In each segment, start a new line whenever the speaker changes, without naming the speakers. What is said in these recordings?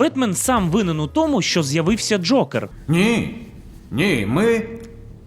Бетмен сам винен у тому, що з'явився Джокер.
Ні. Ні, ми.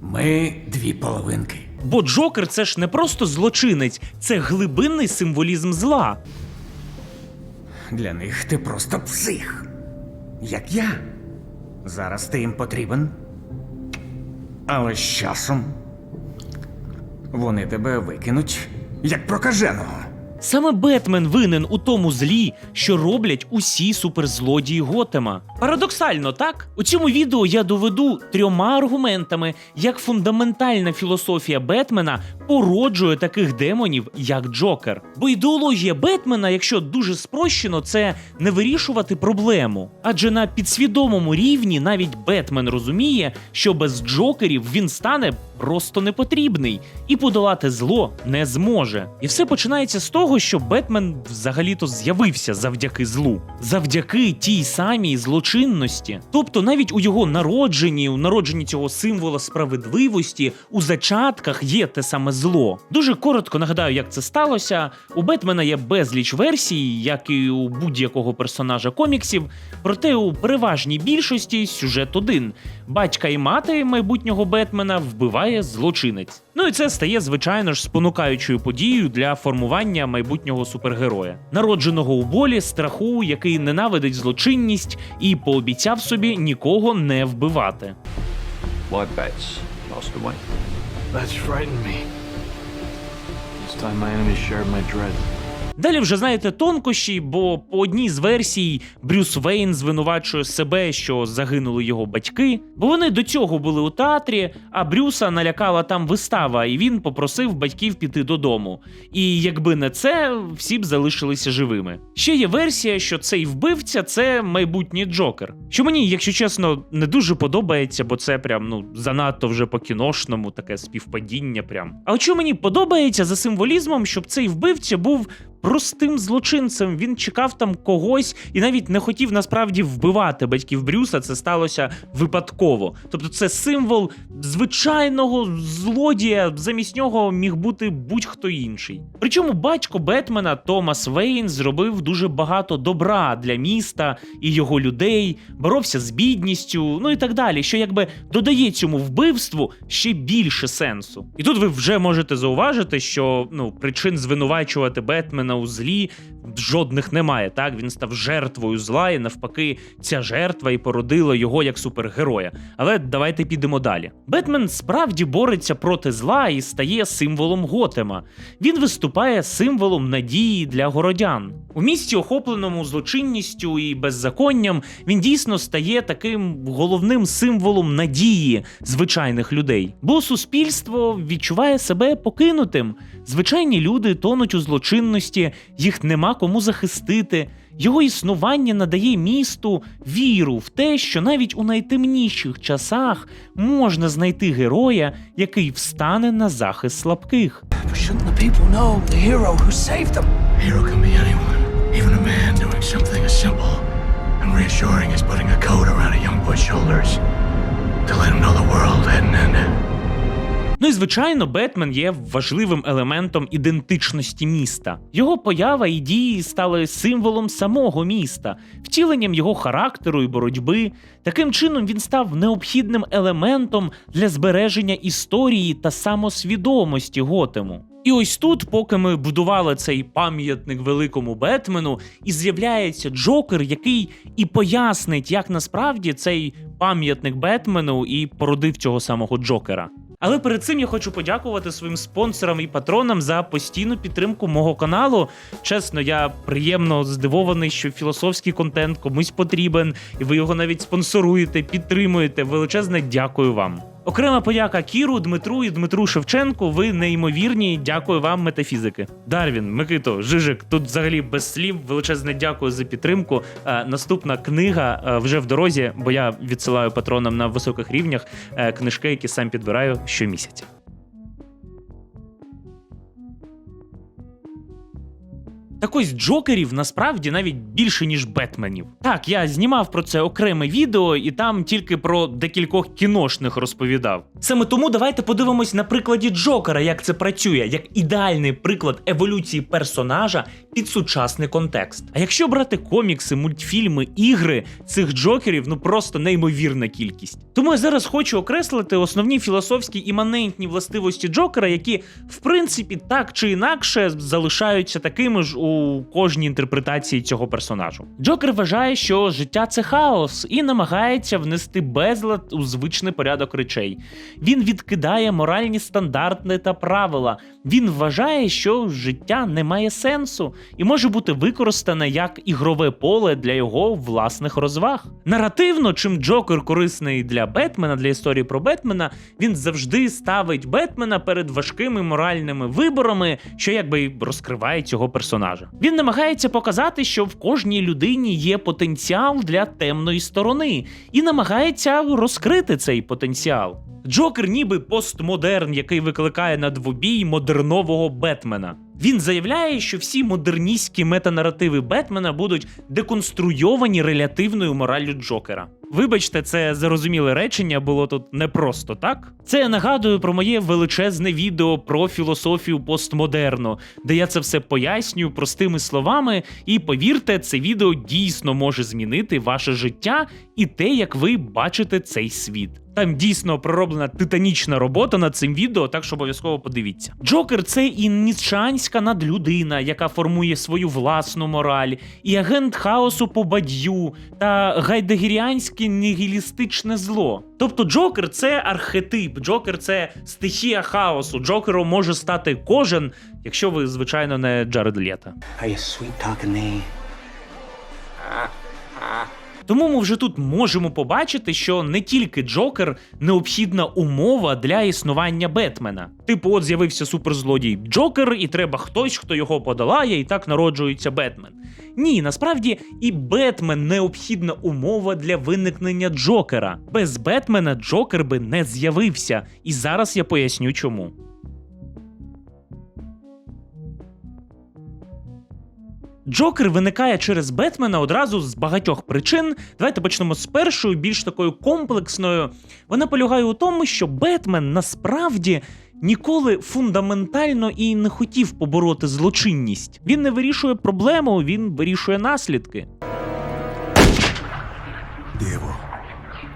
Ми дві половинки.
Бо Джокер це ж не просто злочинець, це глибинний символізм зла.
Для них ти просто псих. Як я. Зараз ти їм потрібен. Але з часом вони тебе викинуть як прокаженого.
Саме Бетмен винен у тому злі, що роблять усі суперзлодії Готема. Парадоксально, так? У цьому відео я доведу трьома аргументами, як фундаментальна філософія Бетмена породжує таких демонів, як Джокер. Бо ідеологія Бетмена, якщо дуже спрощено, це не вирішувати проблему. Адже на підсвідомому рівні навіть Бетмен розуміє, що без Джокерів він стане просто непотрібний і подолати зло не зможе. І все починається з того, що Бетмен взагалі-то з'явився завдяки злу, завдяки тій самій злочинності. Тобто, навіть у його народженні, у народженні цього символа справедливості, у зачатках є те саме зло. Дуже коротко нагадаю, як це сталося. У Бетмена є безліч версій, як і у будь-якого персонажа коміксів. Проте у переважній більшості сюжет один: батька і мати майбутнього Бетмена вбиває злочинець. Ну і це стає, звичайно ж, спонукаючою подією для формування майбутнього супергероя, народженого у болі, страху, який ненавидить злочинність і пообіцяв собі нікого не вбивати.
My bet's lost away.
That's frightened me. This time my enemy shared my dread.
Далі вже знаєте тонкощі, бо по одній з версій Брюс Вейн звинувачує себе, що загинули його батьки, бо вони до цього були у театрі, а Брюса налякала там вистава, і він попросив батьків піти додому. І якби не це, всі б залишилися живими. Ще є версія, що цей вбивця це майбутній Джокер. Що мені, якщо чесно, не дуже подобається, бо це прям ну занадто вже по кіношному, таке співпадіння. Прям. А що мені подобається за символізмом, щоб цей вбивця був простим злочинцем. Він чекав там когось і навіть не хотів насправді вбивати батьків Брюса. Це сталося випадково. Тобто, це символ звичайного злодія. Замість нього міг бути будь-хто інший. Причому батько Бетмена Томас Вейн зробив дуже багато добра для міста і його людей, боровся з бідністю, ну і так далі, що якби додає цьому вбивству ще більше сенсу. І тут ви вже можете зауважити, що ну причин звинувачувати Бетмена у злі жодних немає. Так він став жертвою зла, і навпаки, ця жертва і породила його як супергероя. Але давайте підемо далі. Бетмен справді бореться проти зла і стає символом Готема. Він виступає символом надії для городян. У місті, охопленому злочинністю і беззаконням, він дійсно стає таким головним символом надії звичайних людей. Бо суспільство відчуває себе покинутим. Звичайні люди тонуть у злочинності, їх нема кому захистити. Його існування надає місту віру в те, що навіть у найтемніших часах можна знайти героя, який встане на захист слабких.
Reassuring as putting a coat around a young boy's shoulders to let him know the world hadn't ended.
Ну і звичайно, Бетмен є важливим елементом ідентичності міста. Його поява і дії стали символом самого міста, втіленням його характеру і боротьби. Таким чином він став необхідним елементом для збереження історії та самосвідомості Готему. І ось тут, поки ми будували цей пам'ятник великому Бетмену, і з'являється Джокер, який і пояснить, як насправді цей пам'ятник Бетмену і породив цього самого Джокера. Але перед цим я хочу подякувати своїм спонсорам і патронам за постійну підтримку мого каналу. Чесно, я приємно здивований, що філософський контент комусь потрібен, і ви його навіть спонсоруєте, підтримуєте. Величезне дякую вам. Окрема подяка Кіру, Дмитру і Дмитру Шевченку. Ви неймовірні. Дякую вам, метафізики. Дарвін, Микито, Жижик. Тут взагалі без слів. Величезне дякую за підтримку. Е, наступна книга е, вже в дорозі, бо я відсилаю патронам на високих рівнях е, книжки, які сам підбираю щомісяця. Так ось Джокерів насправді навіть більше, ніж Бетменів. Так, я знімав про це окреме відео, і там тільки про декількох кіношних розповідав. Саме тому давайте подивимось на прикладі Джокера, як це працює, як ідеальний приклад еволюції персонажа під сучасний контекст. А якщо брати комікси, мультфільми, ігри цих джокерів, ну просто неймовірна кількість. Тому я зараз хочу окреслити основні філософські іманентні властивості Джокера, які в принципі так чи інакше залишаються такими ж у кожній інтерпретації цього персонажу. Джокер вважає, що життя це хаос і намагається внести безлад у звичний порядок речей. Він відкидає моральні стандарти та правила. Він вважає, що життя не має сенсу і може бути використане як ігрове поле для його власних розваг. Наративно, чим Джокер корисний для Бетмена, для історії про Бетмена, він завжди ставить Бетмена перед важкими моральними виборами, що якби розкриває цього персонажа. Він намагається показати, що в кожній людині є потенціал для темної сторони, і намагається розкрити цей потенціал. Джокер ніби постмодерн, який викликає на двобій модернового Бетмена. Він заявляє, що всі модерністські метанаративи Бетмена будуть деконструйовані релятивною мораллю Джокера. Вибачте, це зарозуміле речення було тут не просто так. Це я нагадую про моє величезне відео про філософію постмодерну, де я це все пояснюю простими словами. І повірте, це відео дійсно може змінити ваше життя і те, як ви бачите цей світ. Там дійсно пророблена титанічна робота над цим відео, так що обов'язково подивіться. Джокер це і ніцшанська надлюдина, яка формує свою власну мораль, і агент хаосу по бадью та гайдегеріанське нігілістичне зло. Тобто Джокер це архетип, Джокер це стихія хаосу. Джокером може стати кожен, якщо ви, звичайно, не Джаред Лєта.
Are you sweet talking me?
Тому ми вже тут можемо побачити, що не тільки Джокер необхідна умова для існування Бетмена. Типу, от з'явився суперзлодій Джокер, і треба хтось, хто його подолає, і так народжується Бетмен. Ні, насправді і Бетмен необхідна умова для виникнення Джокера. Без Бетмена Джокер би не з'явився, і зараз я поясню чому. Джокер виникає через Бетмена одразу з багатьох причин. Давайте почнемо з першою, більш такою комплексною. Вона полягає у тому, що Бетмен насправді ніколи фундаментально і не хотів побороти злочинність. Він не вирішує проблему, він вирішує наслідки.
Диво.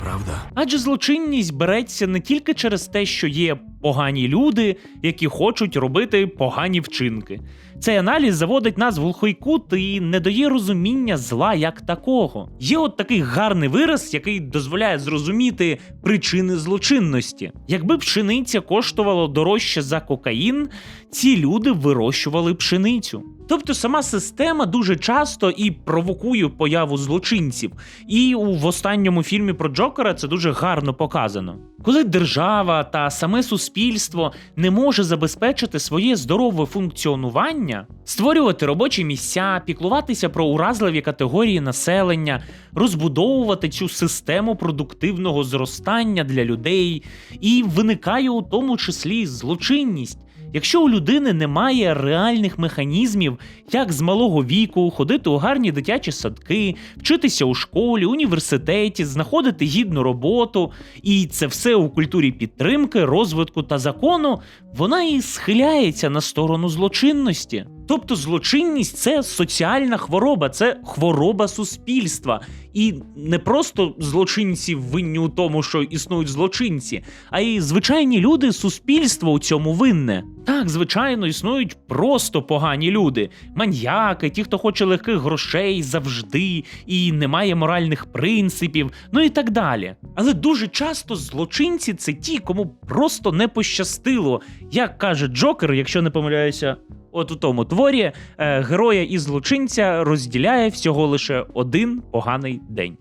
Правда?
Адже злочинність береться не тільки через те, що є погані люди, які хочуть робити погані вчинки. Цей аналіз заводить нас в глухий кут і не дає розуміння зла як такого. Є от такий гарний вираз, який дозволяє зрозуміти причини злочинності. Якби пшениця коштувала дорожче за кокаїн, ці люди вирощували пшеницю. Тобто сама система дуже часто і провокує появу злочинців. І в останньому фільмі про Джокера це дуже гарно показано. Коли держава та саме суспільство не може забезпечити своє здорове функціонування, створювати робочі місця, піклуватися про уразливі категорії населення, розбудовувати цю систему продуктивного зростання для людей, і виникає у тому числі злочинність. Якщо у людини немає реальних механізмів, як з малого віку ходити у гарні дитячі садки, вчитися у школі, університеті, знаходити гідну роботу, і це все у культурі підтримки, розвитку та закону, вона і схиляється на сторону злочинності. Тобто злочинність це соціальна хвороба, це хвороба суспільства. І не просто злочинці винні у тому, що існують злочинці, а й звичайні люди, суспільство у цьому винне. Так, звичайно, існують просто погані люди, маньяки, ті, хто хоче легких грошей завжди і не має моральних принципів, ну і так далі. Але дуже часто злочинці це ті, кому просто не пощастило. Як каже Джокер, якщо не помиляюся, От у тому творі е, героя і злочинця розділяє всього лише один поганий день.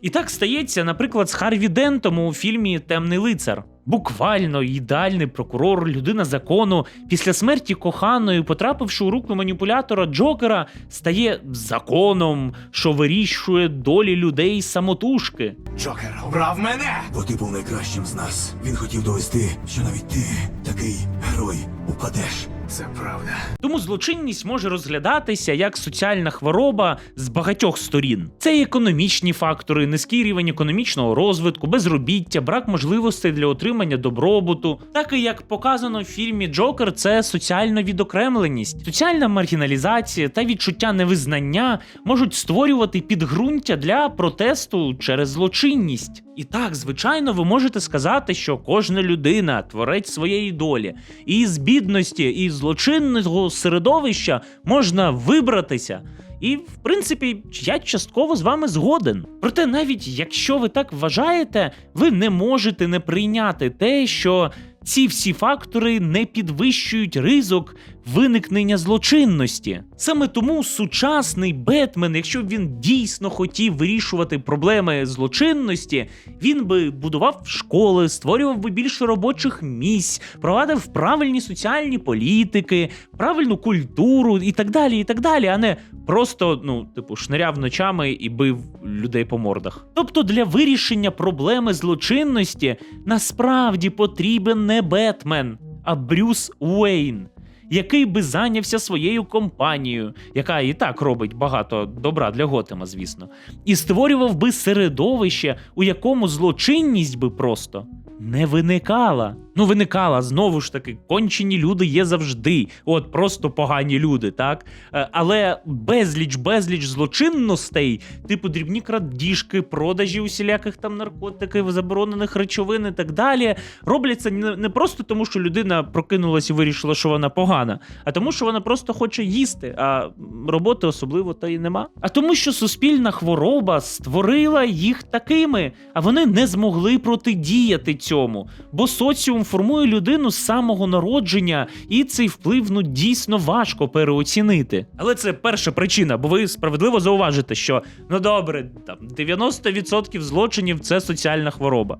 І так стається, наприклад, з Харві Дентом у фільмі Темний лицар. Буквально ідеальний прокурор, людина закону, після смерті коханої, потрапивши у руку маніпулятора Джокера, стає законом, що вирішує долі людей самотужки.
Джокер обрав мене! Бо ти був найкращим з нас. Він хотів довести, що навіть ти, такий герой, упадеш. Це правда.
Тому злочинність може розглядатися як соціальна хвороба з багатьох сторін. Це економічні фактори, низький рівень економічного розвитку, безробіття, брак можливостей для отримання добробуту. Так і як показано в фільмі Джокер, це соціальна відокремленість, соціальна маргіналізація та відчуття невизнання можуть створювати підґрунтя для протесту через злочинність. І так, звичайно, ви можете сказати, що кожна людина творець своєї долі, і з бідності, і злочинного середовища можна вибратися. І, в принципі, я частково з вами згоден. Проте, навіть якщо ви так вважаєте, ви не можете не прийняти те, що ці всі фактори не підвищують ризик виникнення злочинності. Саме тому сучасний Бетмен, якщо б він дійсно хотів вирішувати проблеми злочинності, він би будував школи, створював би більше робочих місць, провадив правильні соціальні політики, правильну культуру і так далі, і так далі, а не просто, ну, типу, шниряв ночами і бив людей по мордах. Тобто для вирішення проблеми злочинності насправді потрібен не Бетмен, а Брюс Уейн. Який би зайнявся своєю компанією, яка і так робить багато добра для Готема, звісно, і створював би середовище, у якому злочинність би просто не виникала. Ну, виникала знову ж таки, кончені люди є завжди. От просто погані люди, так? Е, Але безліч, безліч злочинностей, типу дрібні крадіжки, продажі усіляких там наркотиків, заборонених речовин і так далі, робляться не, просто тому, що людина прокинулась і вирішила, що вона погана, а тому, що вона просто хоче їсти, а роботи особливо та й нема. А тому, що суспільна хвороба створила їх такими, а вони не змогли протидіяти цьому, бо соціум формує людину з самого народження, і цей вплив ну дійсно важко переоцінити. Але це перша причина, бо ви справедливо зауважите, що ну добре, там 90% злочинів це соціальна хвороба.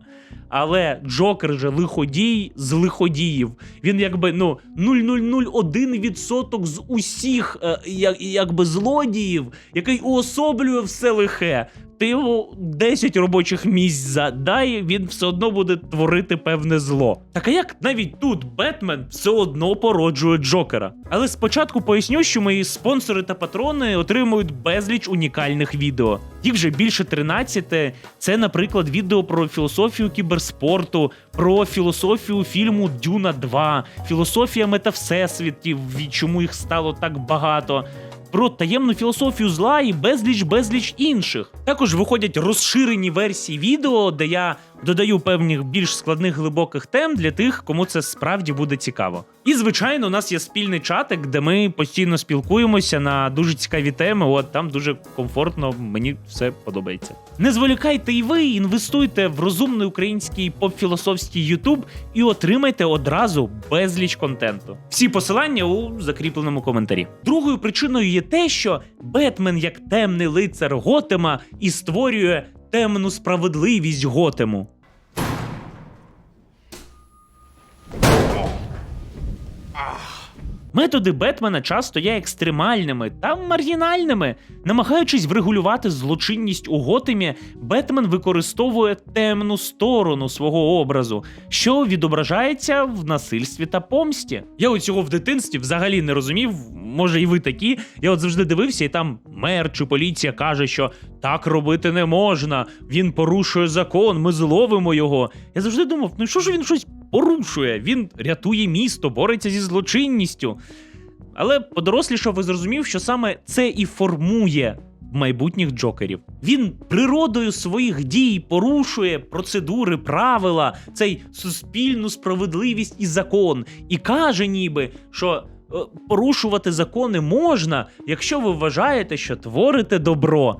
Але Джокер же лиходій з лиходіїв. Він якби ну 0,001% з усіх е, як, якби злодіїв, який уособлює все лихе. Ти йому 10 робочих місць задай, він все одно буде творити певне зло. Так а як навіть тут Бетмен все одно породжує Джокера? Але спочатку поясню, що мої спонсори та патрони отримують безліч унікальних відео. Їх вже більше 13. Це, наприклад, відео про філософію кіберспорту, про філософію фільму Дюна 2, філософія метавсесвітів, чому їх стало так багато. Про таємну філософію зла і безліч безліч інших. Також виходять розширені версії відео, де я додаю певних більш складних глибоких тем для тих, кому це справді буде цікаво. І звичайно, у нас є спільний чатик, де ми постійно спілкуємося на дуже цікаві теми. От там дуже комфортно, мені все подобається. Не зволікайте і ви, інвестуйте в розумний український поп-філософський Ютуб і отримайте одразу безліч контенту. Всі посилання у закріпленому коментарі. Другою причиною є те, що Бетмен, як темний лицар Готема, і створює темну справедливість Готему. Методи Бетмена часто є екстремальними та маргінальними. Намагаючись врегулювати злочинність у Готемі, Бетмен використовує темну сторону свого образу, що відображається в насильстві та помсті. Я у цього в дитинстві взагалі не розумів. Може, і ви такі. Я от завжди дивився, і там мер чи поліція каже, що так робити не можна. Він порушує закон, ми зловимо його. Я завжди думав, ну що ж він щось порушує? Він рятує місто, бореться зі злочинністю. Але подорослішав і зрозумів, що саме це і формує майбутніх джокерів. Він природою своїх дій порушує процедури, правила, цей суспільну справедливість і закон, і каже, ніби, що порушувати закони можна, якщо ви вважаєте, що творите добро.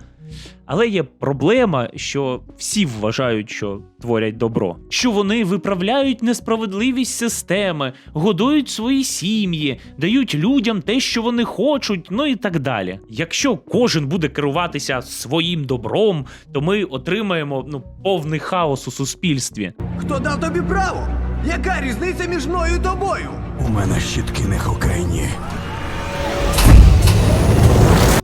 Але є проблема, що всі вважають, що творять добро, що вони виправляють несправедливість системи, годують свої сім'ї, дають людям те, що вони хочуть, ну і так далі. Якщо кожен буде керуватися своїм добром, то ми отримаємо ну повний хаос у суспільстві.
Хто дав тобі право? Яка різниця між мною і тобою?
У мене щітки не хокейні.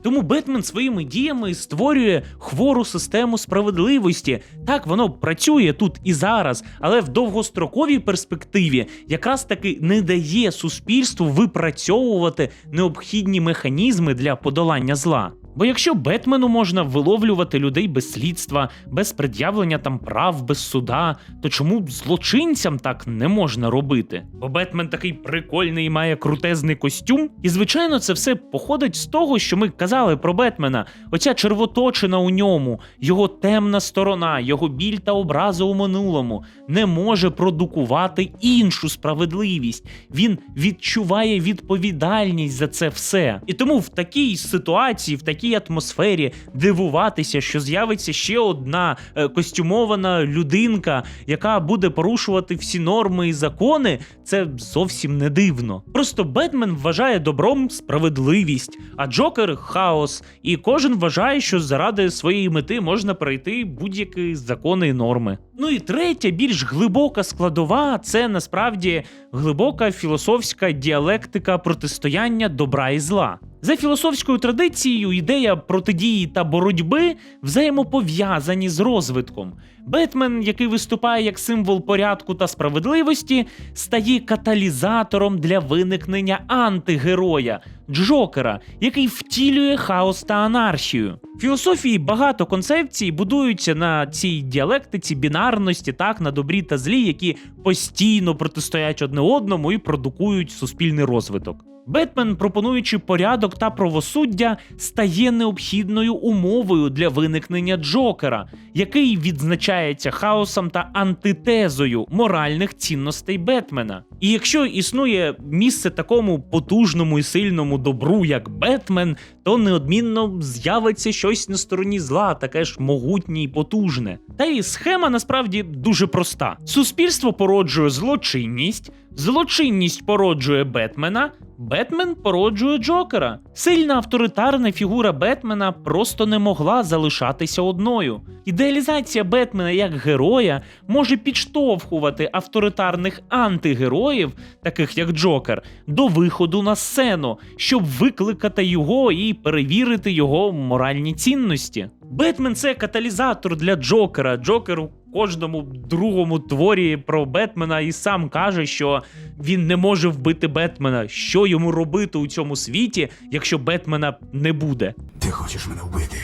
Тому Бетмен своїми діями створює хвору систему справедливості. Так воно працює тут і зараз, але в довгостроковій перспективі якраз таки не дає суспільству випрацьовувати необхідні механізми для подолання зла. Бо якщо Бетмену можна виловлювати людей без слідства, без пред'явлення там прав, без суда, то чому злочинцям так не можна робити? Бо Бетмен такий прикольний і має крутезний костюм. І звичайно, це все походить з того, що ми казали про Бетмена. Оця червоточина у ньому, його темна сторона, його біль та образи у минулому не може продукувати іншу справедливість. Він відчуває відповідальність за це все. І тому в такій ситуації, в такій атмосфері дивуватися, що з'явиться ще одна е, костюмована людинка, яка буде порушувати всі норми і закони, це зовсім не дивно. Просто Бетмен вважає добром справедливість, а Джокер хаос. І кожен вважає, що заради своєї мети можна перейти будь-які закони і норми. Ну і третя, більш глибока складова це насправді глибока філософська діалектика протистояння добра і зла. За філософською традицією, ідея протидії та боротьби взаємопов'язані з розвитком. Бетмен, який виступає як символ порядку та справедливості, стає каталізатором для виникнення антигероя Джокера, який втілює хаос та анархію. Філософії багато концепцій будуються на цій діалектиці бінарності, так на добрі та злі, які постійно протистоять одне одному і продукують суспільний розвиток. Бетмен, пропонуючи порядок та правосуддя, стає необхідною умовою для виникнення Джокера, який відзначається хаосом та антитезою моральних цінностей Бетмена. І якщо існує місце такому потужному і сильному добру, як Бетмен, то неодмінно з'явиться щось на стороні зла, таке ж могутнє і потужне. Та і схема насправді дуже проста: суспільство породжує злочинність, злочинність породжує Бетмена. Бетмен породжує Джокера. Сильна авторитарна фігура Бетмена просто не могла залишатися одною. Ідеалізація Бетмена як героя може підштовхувати авторитарних антигероїв, таких як Джокер, до виходу на сцену, щоб викликати його і перевірити його моральні цінності. Бетмен це каталізатор для Джокера. Джокер у кожному другому творі про Бетмена і сам каже, що він не може вбити Бетмена. Що йому робити у цьому світі, якщо Бетмена не буде?
Ти хочеш мене вбити?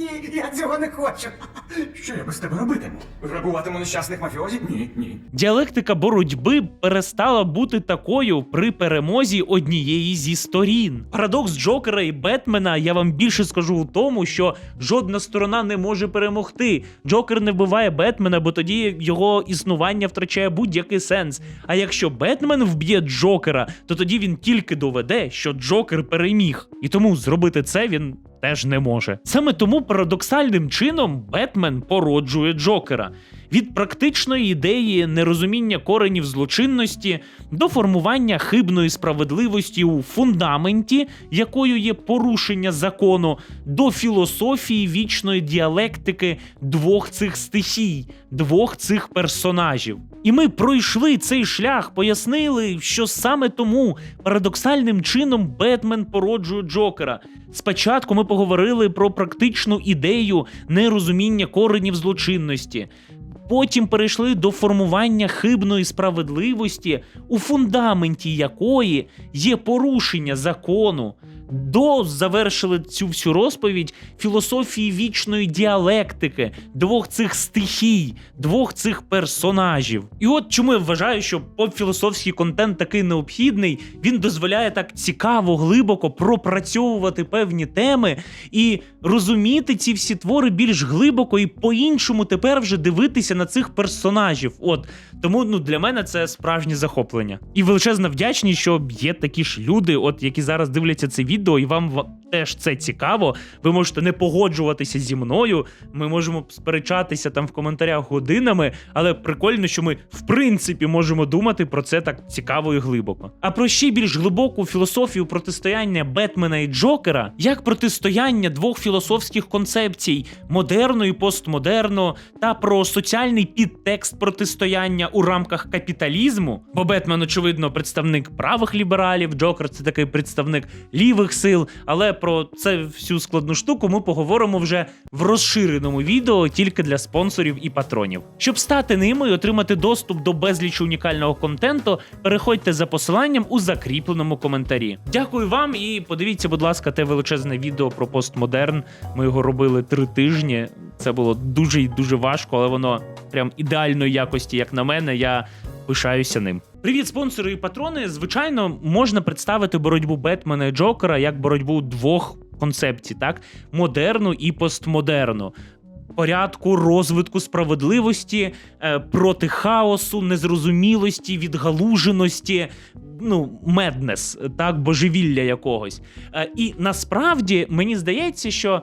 Ні, я цього не хочу. Що я без тебе робитиму? Грабуватиму нещасних мафіозі? Ні, ні.
Діалектика боротьби перестала бути такою при перемозі однієї зі сторін. Парадокс Джокера і Бетмена я вам більше скажу у тому, що жодна сторона не може перемогти. Джокер не вбиває Бетмена, бо тоді його існування втрачає будь-який сенс. А якщо Бетмен вб'є Джокера, то тоді він тільки доведе, що Джокер переміг. І тому зробити це він теж не може. Саме тому парадоксальним чином Бетмен породжує Джокера. Від практичної ідеї нерозуміння коренів злочинності до формування хибної справедливості у фундаменті, якою є порушення закону, до філософії вічної діалектики двох цих стихій, двох цих персонажів. І ми пройшли цей шлях, пояснили, що саме тому парадоксальним чином Бетмен породжує Джокера. Спочатку ми поговорили про практичну ідею нерозуміння коренів злочинності. Потім перейшли до формування хибної справедливості, у фундаменті якої є порушення закону. До завершили цю всю розповідь філософії вічної діалектики, двох цих стихій, двох цих персонажів. І от чому я вважаю, що поп-філософський контент такий необхідний, він дозволяє так цікаво, глибоко пропрацьовувати певні теми і розуміти ці всі твори більш глибоко і по-іншому тепер вже дивитися на цих персонажів. От тому ну для мене це справжнє захоплення. І величезна вдячність, що є такі ж люди, от які зараз дивляться це відео, і вам теж це цікаво. Ви можете не погоджуватися зі мною. Ми можемо сперечатися там в коментарях годинами, але прикольно, що ми в принципі можемо думати про це так цікаво і глибоко. А про ще більш глибоку філософію протистояння Бетмена і Джокера, як протистояння двох філософських концепцій модерну і постмодерну, та про соціальний підтекст протистояння у рамках капіталізму. Бо Бетмен, очевидно, представник правих лібералів, Джокер це такий представник лівих сил. Але про це всю складну штуку ми поговоримо вже в розширеному відео тільки для спонсорів і патронів. Щоб стати ними і отримати доступ до безлічу унікального контенту, переходьте за посиланням у закріпленому коментарі. Дякую вам і подивіться, будь ласка, те величезне відео про постмодерн. Ми його робили три тижні. Це було дуже і дуже важко, але воно прям ідеальної якості, як на мене. Я пишаюся ним. Привіт, спонсори і патрони. Звичайно, можна представити боротьбу Бетмена і Джокера як боротьбу двох концепцій, так модерну і постмодерну. Порядку розвитку справедливості е, проти хаосу, незрозумілості, відгалуженості, ну, меднес, так, божевілля якогось. Е, і насправді мені здається, що